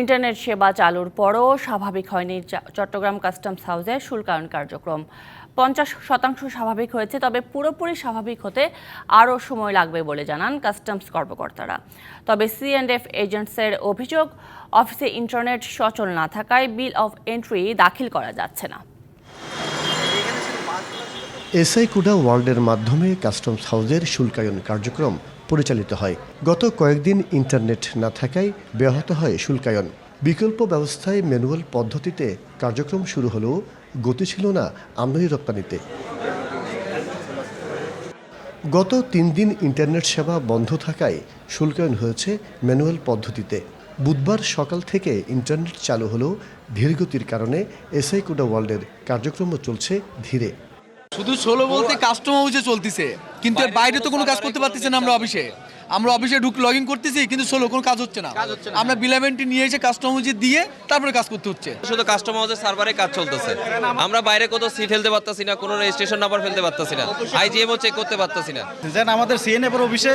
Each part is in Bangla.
ইন্টারনেট সেবা চালুর পরও স্বাভাবিক হয়নি চট্টগ্রাম কাস্টমস হাউসের শুল্কায়ন কার্যক্রম। পঞ্চাশ শতাংশ স্বাভাবিক হয়েছে, তবে পুরোপুরি স্বাভাবিক হতে আরও সময় লাগবে বলে জানান কাস্টমস কর্মকর্তারা। তবে সি অ্যান্ড এফ এজেন্টসের অভিযোগ, অফিসে ইন্টারনেট সচল না থাকায় বিল অফ এন্ট্রি দাখিল করা যাচ্ছে না। এসআই কুডা ওয়ার্ল্ডের মাধ্যমে কাস্টমস হাউসের শুল্কায়ন কার্যক্রম পরিচালিত হয়। গত কয়েকদিন ইন্টারনেট না থাকায় ব্যাহত হয় শুল্কায়ন। বিকল্প ব্যবস্থায় ম্যানুয়াল পদ্ধতিতে কার্যক্রম শুরু হলেও গতি ছিল না আমদানি রপ্তানিতে। গত তিন দিন ইন্টারনেট সেবা বন্ধ থাকায় শুল্কায়ন হয়েছে ম্যানুয়াল পদ্ধতিতে। বুধবার সকাল থেকে ইন্টারনেট চালু হলেও ধীরগতির কারণে এসআই কোডা ওয়ার্ল্ডের কার্যক্রমও চলছে ধীরে। শুধু ষোলো বলতে কাস্টমার হাউসে চলতেছে কিন্তু এর বাইরে তো কোনো কাজ করতে পারতেছি না আমরা অফিসে আমরা অফিসে ঢুক লগ ইন করতেছি কিন্তু ষোলো কোনো কাজ হচ্ছে না। আমরা বিলামেন্টটি নিয়ে এসে কাস্টমার হাউসে দিয়ে তারপরে কাজ করতে হচ্ছে। শুধু কাস্টমার হাউসের সার্ভারে কাজ চলতেছে। আমরা বাইরে কোথাও সি ফেলতে পারতাছি না কোনো রেজিস্ট্রেশন নাম্বার ফেলতে পারতাছি না। আইজিএমও চেক করতে পারতাছি না। যেন আমাদের সিএনএফের অফিসে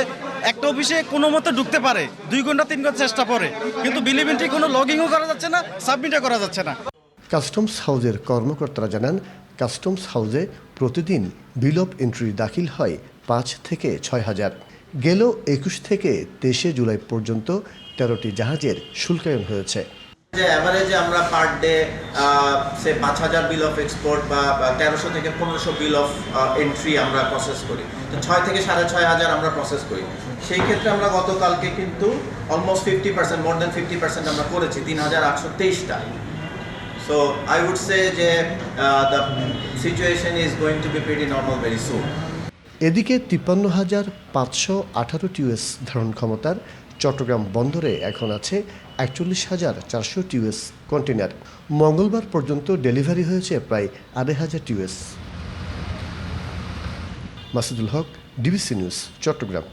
একটা অফিসে কোনো মতো ঢুকতে পারে দুই ঘণ্টা তিন ঘণ্টা চেষ্টা করে। কিন্তু বিলিমিনটি কোনো লগিংও করা যাচ্ছে না সাবমিটও করা যাচ্ছে না। কাস্টমস হাউসের কর্মকর্তারা জানান কাস্টমস হাউসে প্রতিদিন বিল অফ এন্ট্রি দাখিল হয় পাঁচ থেকে ছয় হাজার। গেল একুশ থেকে তেইশে জুলাই পর্যন্ত তেরোটি জাহাজের শুল্কায়ন হয়েছে। যে অ্যাভারেজে আমরা পার ডে সে পাঁচ হাজার বিল অফ এক্সপোর্ট বা তেরোশো থেকে পনেরোশো বিল অফ এন্ট্রি আমরা প্রসেস করি। তো ছয় থেকে সাড়ে ছয় হাজার আমরা প্রসেস করি। সেই ক্ষেত্রে আমরা গতকালকে কিন্তু almost fifty percent more than fifty percent আমরা করেছি, তিন হাজার আটশো তেইশটা। সো আই উড সে যে the situation is going to be pretty normal very soon এদিকে তিপ্পান্ন হাজার পাঁচশো আঠারো টিউএস ধারণ ক্ষমতার চট্টগ্রাম বন্দরে এখন আছে একচল্লিশ হাজার চারশো টিউএস কন্টেনার মঙ্গলবার পর্যন্ত ডেলিভারি হয়েছে প্রায় আড়াই হাজার টিউএস মাসুদুল হক ডিবিসি নিউজ চট্টগ্রাম।